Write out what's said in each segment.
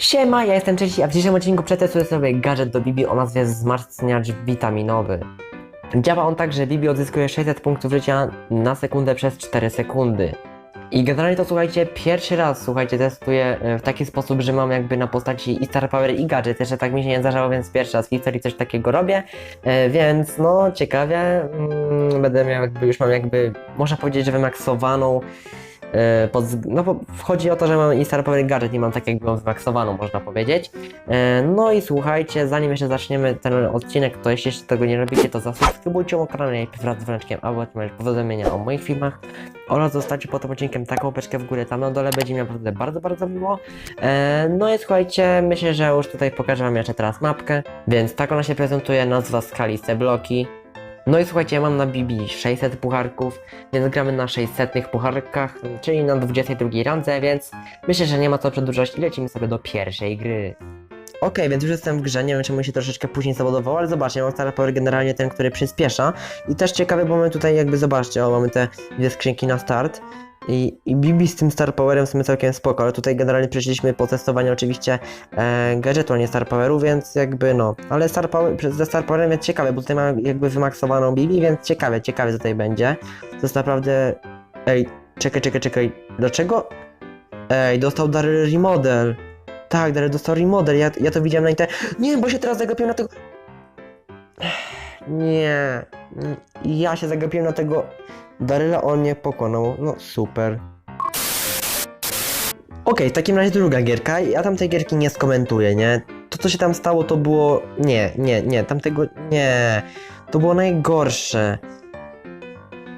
Siema, ja jestem Cześć, a w dzisiejszym odcinku przetestuję sobie gadżet do Bibi o nazwie wzmacniacz witaminowy. Działa on tak, że Bibi odzyskuje 600 punktów życia na sekundę przez 4 sekundy. I generalnie to słuchajcie, pierwszy raz słuchajcie, testuję e, w taki sposób, że mam jakby na postaci i Star Power i gadżet. Jeszcze tak mi się nie zdarzało, więc pierwszy raz w historii coś takiego robię. E, więc no ciekawie, mm, będę miał jakby, już mam jakby, można powiedzieć, że wymaksowaną Pod, wzg- no bo chodzi o to, że mam i Star Power Gadget nie mam tak jakby ją wymaksowaną, można powiedzieć. E, No i słuchajcie, zanim jeszcze zaczniemy ten odcinek, to jeśli jeszcze tego nie robicie, to zasubskrybujcie mój kanał najpierw wraz z dzwoneczkiem, aby otrzymać powiadomienia o moich filmach oraz zostawcie pod tym odcinkiem taką łapeczkę w górę tam na dole, będzie mi naprawdę bardzo, bardzo miło. E, No i słuchajcie, myślę, że już tutaj pokażę wam jeszcze teraz mapkę, więc tak ona się prezentuje, nazwa skali bloki. No i słuchajcie, ja mam na BB 600 pucharków, więc gramy na 600 pucharkach, czyli na 22 randze, więc myślę, że nie ma co przedłużać i lecimy sobie do pierwszej gry. Okej, więc już jestem w grze, nie wiem czemu się troszeczkę później załadowało, ale zobaczcie, mam Star Power generalnie ten, który przyspiesza i też ciekawy, bo mamy tutaj jakby, zobaczcie, o, mamy te dwie skrzynki na start i, i Bibi z tym Star Powerem są całkiem spoko, ale tutaj generalnie przeszliśmy po testowaniu oczywiście e, gadżetu, a nie Star Poweru, więc jakby no, ale Star Power, ze Star Powerem jest ciekawe, bo tutaj mamy jakby wymaksowaną Bibi, więc ciekawe, ciekawe tutaj będzie. To jest naprawdę, ej, czekaj, czekaj, czekaj, dlaczego? Ej, dostał Daryl remodel. Tak, Daryl dostał remodel, ja, ja to widziałem na internecie. Nie, bo się teraz zagapiłem na tego... Nie, ja się zagapiłem na tego Daryla, on mnie pokonał, no super. Okej, w takim razie druga gierka. Ja tam tej gierki nie skomentuję, nie? To, co się tam stało, to było. Nie, nie, nie, tamtego. Nie. To było najgorsze.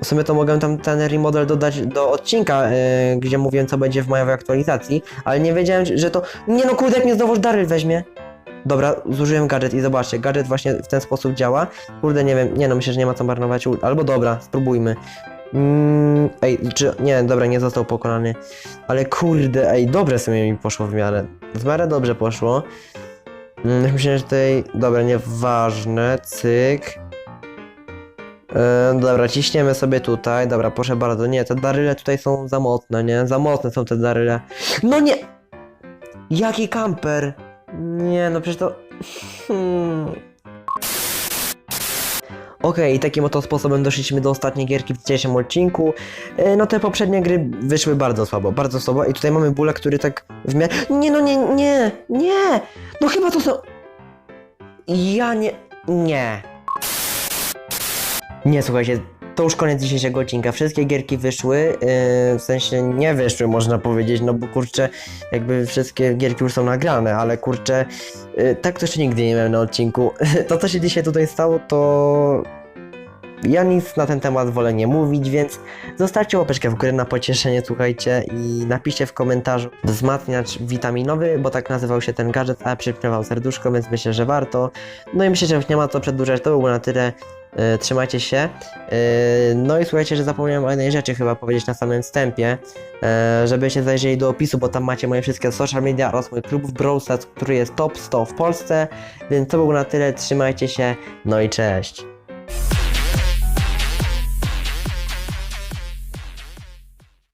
W sumie to mogę tam ten remodel dodać do odcinka, yy, gdzie mówiłem, co będzie w mojowej aktualizacji, ale nie wiedziałem, że to. Nie no, kurde, jak mnie znowu Daryl weźmie. Dobra, zużyłem gadżet i zobaczcie, gadżet właśnie w ten sposób działa. Kurde, nie wiem, nie no, myślę, że nie ma co marnować. Albo dobra, spróbujmy. Mm, ej, czy. Nie, dobra, nie został pokonany. Ale kurde, ej, dobre sobie mi poszło w miarę. W miarę dobrze poszło. Mm, Myślę, że tutaj. Dobra, nieważne. Cyk. E, dobra, ciśniemy sobie tutaj. Dobra, proszę bardzo. Nie, te daryle tutaj są za mocne, nie? Za mocne są te daryle. No nie! Jaki kamper? Nie, no przecież to. Hmm. Okej, i takim oto sposobem doszliśmy do ostatniej gierki w dzisiejszym odcinku. E, No te poprzednie gry wyszły bardzo słabo, bardzo słabo i tutaj mamy bóle, który tak w miarę... Nie no nie, nie, nie! No chyba to są... Ja nie... nie. Nie, słuchajcie, to już koniec dzisiejszego odcinka. Wszystkie gierki wyszły, yy, w sensie nie wyszły, można powiedzieć, no bo kurczę, jakby wszystkie gierki już są nagrane, ale kurczę, yy, tak to jeszcze nigdy nie miałem na odcinku. To, co się dzisiaj tutaj stało, to ja nic na ten temat wolę nie mówić, więc zostawcie łapeczkę w górę na pocieszenie, słuchajcie, i napiszcie w komentarzu wzmacniacz witaminowy, bo tak nazywał się ten gadżet, a przypomniał serduszko, więc myślę, że warto. No i myślę, że już nie ma co przedłużać, to było na tyle. Yy, trzymajcie się. Yy, no i słuchajcie, że zapomniałem o jednej rzeczy chyba powiedzieć na samym wstępie, yy, żebyście zajrzeli do opisu, bo tam macie moje wszystkie social media oraz mój klub w Brawl Stars, który jest top 100 w Polsce, więc to było na tyle, trzymajcie się, no i cześć.